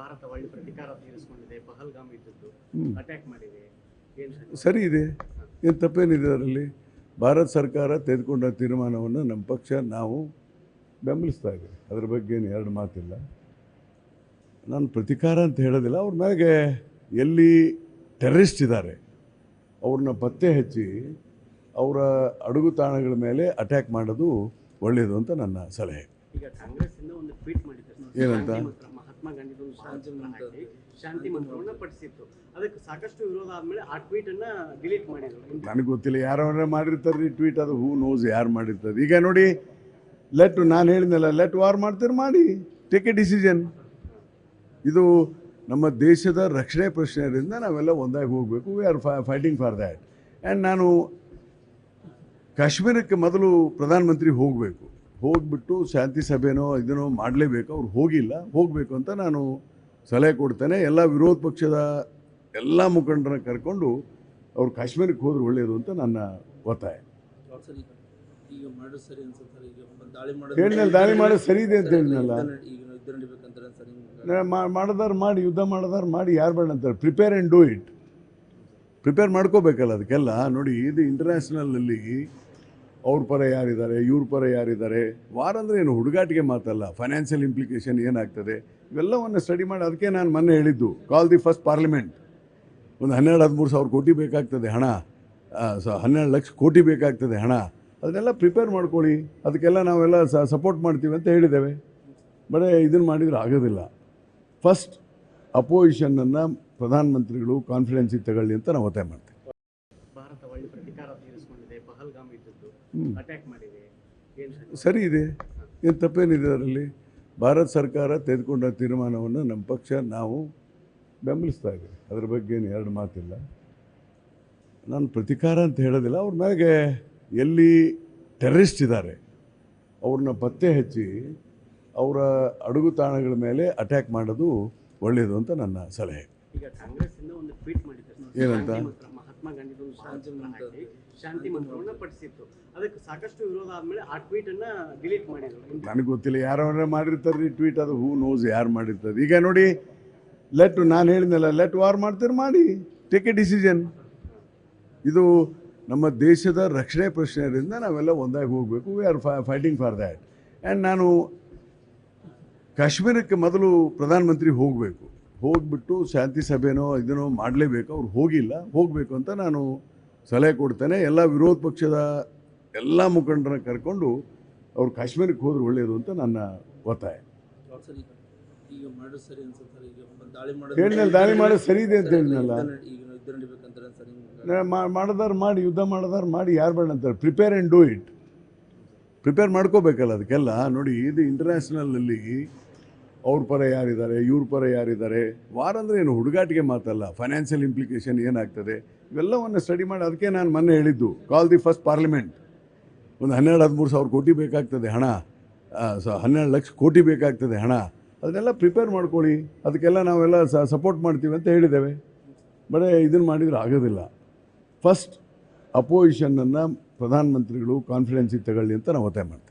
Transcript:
ಭಾರತ ಒಳ್ಳೆ ಪ್ರತಿಕಾರ ತೀರಿಸಿಕೊಂಡಿದೆ ಪಹಲ್ಗಾಮ್ ಇದ್ದದ್ದು ಅಟ್ಯಾಕ್ ಮಾಡಿದೆ. ಸರಿ? ಇದೆ. ಏನು ತಪ್ಪೇನಿದೆ ಅದರಲ್ಲಿ? ಭಾರತ ಸರ್ಕಾರ ತೆಗೆದುಕೊಂಡ ತೀರ್ಮಾನವನ್ನು ನಮ್ಮ ಪಕ್ಷ ನಾವು ಬೆಂಬಲಿಸ್ತಾ ಇದ್ದೀವಿ. ಅದ್ರ ಬಗ್ಗೆ ಏನು ಎರಡು ಮಾತಿಲ್ಲ. ನಾನು ಪ್ರತಿಕಾರ ಅಂತ ಹೇಳೋದಿಲ್ಲ. ಅವ್ರ ಮೇಲೆ ಎಲ್ಲಿ ಟೆರರಿಸ್ಟ್ ಇದ್ದಾರೆ ಅವ್ರನ್ನ ಪತ್ತೆ ಹಚ್ಚಿ ಅವರ ಅಡುಗು ತಾಣಗಳ ಮೇಲೆ ಅಟ್ಯಾಕ್ ಮಾಡೋದು ಒಳ್ಳೆಯದು ಅಂತ ನನ್ನ ಸಲಹೆ. ಈಗ ಕಾಂಗ್ರೆಸ್ ಇಂದ ಒಂದು ಟ್ವೀಟ್ ಮಾಡಿದ್ದಾರೆ. ಏನಂತ? ಮಹಾತ್ಮ ಗಾಂಧಿದು ಒಂದು ಶಾಂತಿ ಮಂತ್ರ. ಶಾಂತಿ ಮಂತ್ರವನ್ನ ಪಠಿಸಿತ್ತು. ಅದಕ್ಕೆ ಸಾಕಷ್ಟು ವಿರೋಧ ಆದ್ಮೇಲೆ ಆ ಟ್ವೀಟ್ ಅನ್ನ ಡಿಲೀಟ್ ಮಾಡಿದ್ರು. ನನಗೆ ಗೊತ್ತಿಲ್ಲ ಯಾರ ಮಾಡಿರ್ತಾರೆ ಟ್ವೀಟ್ ಅದು ಹೂ ನೋಸ್ ಯಾರು ಮಾಡಿರ್ತಾರೆ. ಈಗ ನೋಡಿ ಲೆಟ್ ನಾನು ಹೇಳಿದ್ನಲ್ಲ ಲೆಟ್ ವಾರ್ ಮಾಡ್ತೀರಿ ಮಾಡಿ ಟೇಕ್ ಎ ಡಿಸಿಷನ್ ಇದು ನಮ್ಮ ದೇಶದ ರಕ್ಷಣೆ ಪ್ರಶ್ನೆಯಿಂದ ನಾವೆಲ್ಲ ಒಂದಾಗಿ ಹೋಗಬೇಕು. We are fighting for that and ನಾನು ಕಾಶ್ಮೀರಕ್ಕೆ ಮೊದಲು ಪ್ರಧಾನಮಂತ್ರಿ ಹೋಗಬೇಕು. ಹೋಗ್ಬಿಟ್ಟು ಶಾಂತಿ ಸಭೆನೋ ಇದನ್ನೋ ಮಾಡಲೇಬೇಕು. ಅವ್ರು ಹೋಗಿಲ್ಲ. ಹೋಗಬೇಕು ಅಂತ ನಾನು ಸಲಹೆ ಕೊಡ್ತೇನೆ. ಎಲ್ಲ ವಿರೋಧ ಪಕ್ಷದ ಎಲ್ಲ ಮುಖಂಡರನ್ನ ಕರ್ಕೊಂಡು ಅವ್ರು ಕಾಶ್ಮೀರಕ್ಕೆ ಹೋದ್ರೆ ಒಳ್ಳೆಯದು ಅಂತ ನನ್ನ ಒತ್ತಾಯ. ಈಗ ದಾಳಿ ಮಾಡೋದು ಸರಿ ಇದೆ ಅಂತ ಹೇಳಿದ್ನಲ್ಲ. ಮಾಡೋದಾರು ಮಾಡಿ ಯುದ್ಧ ಮಾಡೋದಾರು ಮಾಡಿ ಯಾರು ಬೇಡ ಅಂತಾರೆ. Prepare and do it prepare ಮಾಡ್ಕೋಬೇಕಲ್ಲ ಅದಕ್ಕೆಲ್ಲ. ನೋಡಿ ಇದು ಇಂಟರ್ನ್ಯಾಷನಲಲ್ಲಿ ಅವ್ರ ಪರ ಯಾರಿದ್ದಾರೆ, ಇವ್ರ ಪರ ಯಾರಿದ್ದಾರೆ? ವಾರ ಅಂದರೆ ಏನು? ಹುಡುಗಾಟಿಗೆ ಮಾತಲ್ಲ. ಫೈನಾನ್ಷಿಯಲ್ ಇಂಪ್ಲಿಕೇಶನ್ ಏನಾಗ್ತದೆ? ಇವೆಲ್ಲವನ್ನು ಸ್ಟಡಿ ಮಾಡಿ, ಅದಕ್ಕೆ ನಾನು ಮೊನ್ನೆ ಹೇಳಿದ್ದು ಕಾಲ್ ದಿ ಫಸ್ಟ್ ಪಾರ್ಲಿಮೆಂಟ್ ಒಂದು ಹನ್ನೆರಡು, ಹದಿಮೂರು ಸಾವಿರ ಕೋಟಿ ಬೇಕಾಗ್ತದೆ ಹಣ. ಸ, ಹನ್ನೆರಡು ಲಕ್ಷ ಕೋಟಿ ಬೇಕಾಗ್ತದೆ ಹಣ. ಅದನ್ನೆಲ್ಲ ಪ್ರಿಪೇರ್ ಮಾಡ್ಕೊಳ್ಳಿ. ಅದಕ್ಕೆಲ್ಲ ನಾವೆಲ್ಲ ಸಪೋರ್ಟ್ ಮಾಡ್ತೀವಿ ಅಂತ ಹೇಳಿದ್ದೇವೆ. ಬಟ್ ಇದನ್ನು ಮಾಡಿದರೆ ಆಗೋದಿಲ್ಲ. ಫಸ್ಟ್ ಅಪೋಸಿಷನನ್ನು ಪ್ರಧಾನಮಂತ್ರಿಗಳು ಕಾನ್ಫಿಡೆನ್ಸಿಗೆ ತಗೊಳ್ಳಿ ಅಂತ ನಾವು ಒತ್ತಾಯ ಮಾಡ್ತೀವಿ. ಭಾರತ ಒಳ್ಳೆ ಪ್ರತಿಕಾರ ತೀರಿಸಿಕೊಂಡಿದೆ ಪಹಲ್ಗಾಮ್ ಇದ್ದದ್ದು ಅಟ್ಯಾಕ್ ಮಾಡಿದೆ ಸರ್? ಇದೆ. ಏನು ತಪ್ಪೇನಿದೆ ಅದರಲ್ಲಿ? ಭಾರತ ಸರ್ಕಾರ ತೆಗೆದುಕೊಂಡ ತೀರ್ಮಾನವನ್ನು ನಮ್ಮ ಪಕ್ಷ ನಾವು ಬೆಂಬಲಿಸ್ತಾ ಇದ್ದೀವಿ. ಅದ್ರ ಬಗ್ಗೆ ಏನು ಎರಡು ಮಾತಿಲ್ಲ. ನಾನು ಪ್ರತಿಕಾರ ಅಂತ ಹೇಳೋದಿಲ್ಲ. ಅವ್ರ ಮ್ಯಾಗೆ ಎಲ್ಲಿ ಟೆರರಿಸ್ಟ್ ಇದ್ದಾರೆ ಅವ್ರನ್ನ ಪತ್ತೆ ಹಚ್ಚಿ ಅವರ ಅಡುಗು ತಾಣಗಳ ಮೇಲೆ ಅಟ್ಯಾಕ್ ಮಾಡೋದು ಒಳ್ಳೆಯದು ಅಂತ ನನ್ನ ಸಲಹೆ. ಈಗ ಕಾಂಗ್ರೆಸ್ ಇಂದ ಒಂದು ಟ್ವೀಟ್ ಮಾಡಿದ್ದಾರೆ. ಏನಂತ? ಶಾಂತಿ ಶಾಂತಿ ಮಂತ್ರವನ್ನ ಪಠಿಸಿತ್ತು ಅದಕ್ಕೆ ಸಾಕಷ್ಟು ವಿರೋಧ ಆದ್ಮೇಲೆ ಆ ಟ್ವೀಟ್ ಅನ್ನ ಡಿಲೀಟ್ ಮಾಡಿದ್ರು. ನನಗೆ ಗೊತ್ತಿಲ್ಲ ಯಾರ ಮಾಡಿರ್ತಾರೆ ಟ್ವೀಟ್, ಅದು ಹೂ ನೋಸ್ ಯಾರು ಮಾಡಿರ್ತಾರೆ. ಈಗ ನೋಡಿ ಲೆಟ್ ನಾನು ಹೇಳಿದ್ನಲ್ಲ ಲೆಟ್ ವಾರ್ ಮಾಡ್ತೀರಿ ಮಾಡಿ ಟೇಕ್ ಎ ಡಿಸಿಷನ್ ಇದು ನಮ್ಮ ದೇಶದ ರಕ್ಷಣೆ ಪ್ರಶ್ನೆಯಿಂದ ನಾವೆಲ್ಲ ಒಂದಾಗಿ ಹೋಗಬೇಕು. We are fighting for that and ನಾನು ಕಾಶ್ಮೀರಕ್ಕೆ ಮೊದಲು ಪ್ರಧಾನಮಂತ್ರಿ ಹೋಗಬೇಕು. ಹೋಗ್ಬಿಟ್ಟು ಶಾಂತಿ ಸಭೆನೋ ಇದನ್ನೋ ಮಾಡಲೇಬೇಕು. ಅವ್ರು ಹೋಗಿಲ್ಲ. ಹೋಗಬೇಕು ಅಂತ ನಾನು ಸಲಹೆ ಕೊಡ್ತೇನೆ. ಎಲ್ಲ ವಿರೋಧ ಪಕ್ಷದ ಎಲ್ಲ ಮುಖಂಡರನ್ನ ಕರ್ಕೊಂಡು ಅವ್ರು ಕಾಶ್ಮೀರಕ್ಕೆ ಹೋದ್ರೆ ಒಳ್ಳೆಯದು ಅಂತ ನನ್ನ ಒತ್ತಾಯ. ಸರ್ ದಾಳಿ ಮಾಡೋದು ಸರಿ ಇದೆ ಅಂತ ಹೇಳಿದ್ನಲ್ಲ ಮಾಡೋದಾರು ಮಾಡಿ ಯುದ್ಧ ಮಾಡೋದಾರು ಮಾಡಿ ಯಾರು ಬೇಡ ಅಂತಾರೆ. Prepare and do it prepare ಮಾಡ್ಕೋಬೇಕಲ್ಲ ಅದಕ್ಕೆಲ್ಲ. ನೋಡಿ ಇದು ಇಂಟರ್ನ್ಯಾಷನಲಲ್ಲಿ ಅವ್ರ ಪರ ಯಾರಿದ್ದಾರೆ, ಇವ್ರ ಪರ ಯಾರಿದ್ದಾರೆ? ವಾರ ಅಂದರೆ ಏನು? ಹುಡುಗಾಟಿಗೆ ಮಾತಲ್ಲ. ಫೈನಾನ್ಷಿಯಲ್ ಇಂಪ್ಲಿಕೇಶನ್ ಏನಾಗ್ತದೆ? ಇವೆಲ್ಲವನ್ನು ಸ್ಟಡಿ ಮಾಡಿ, ಅದಕ್ಕೆ ನಾನು ಮೊನ್ನೆ ಹೇಳಿದ್ದು ಕಾಲ್ ದಿ ಫಸ್ಟ್ ಪಾರ್ಲಿಮೆಂಟ್ ಒಂದು ಹನ್ನೆರಡು, ಹದಿಮೂರು ಸಾವಿರ ಕೋಟಿ ಬೇಕಾಗ್ತದೆ ಹಣ. ಸ, ಹನ್ನೆರಡು ಲಕ್ಷ ಕೋಟಿ ಬೇಕಾಗ್ತದೆ ಹಣ. ಅದನ್ನೆಲ್ಲ ಪ್ರಿಪೇರ್ ಮಾಡ್ಕೊಳ್ಳಿ. ಅದಕ್ಕೆಲ್ಲ ನಾವೆಲ್ಲ ಸಪೋರ್ಟ್ ಮಾಡ್ತೀವಿ ಅಂತ ಹೇಳಿದ್ದೇವೆ. ಬಟ್ ಇದನ್ನು ಮಾಡಿದರೆ ಆಗೋದಿಲ್ಲ. ಫಸ್ಟ್ ಅಪೋಸಿಷನನ್ನು ಪ್ರಧಾನಮಂತ್ರಿಗಳು ಕಾನ್ಫಿಡೆನ್ಸಿಗೆ ತಗೊಳ್ಳಿ ಅಂತ ನಾವು ಒತ್ತಾಯ ಮಾಡ್ತೀವಿ.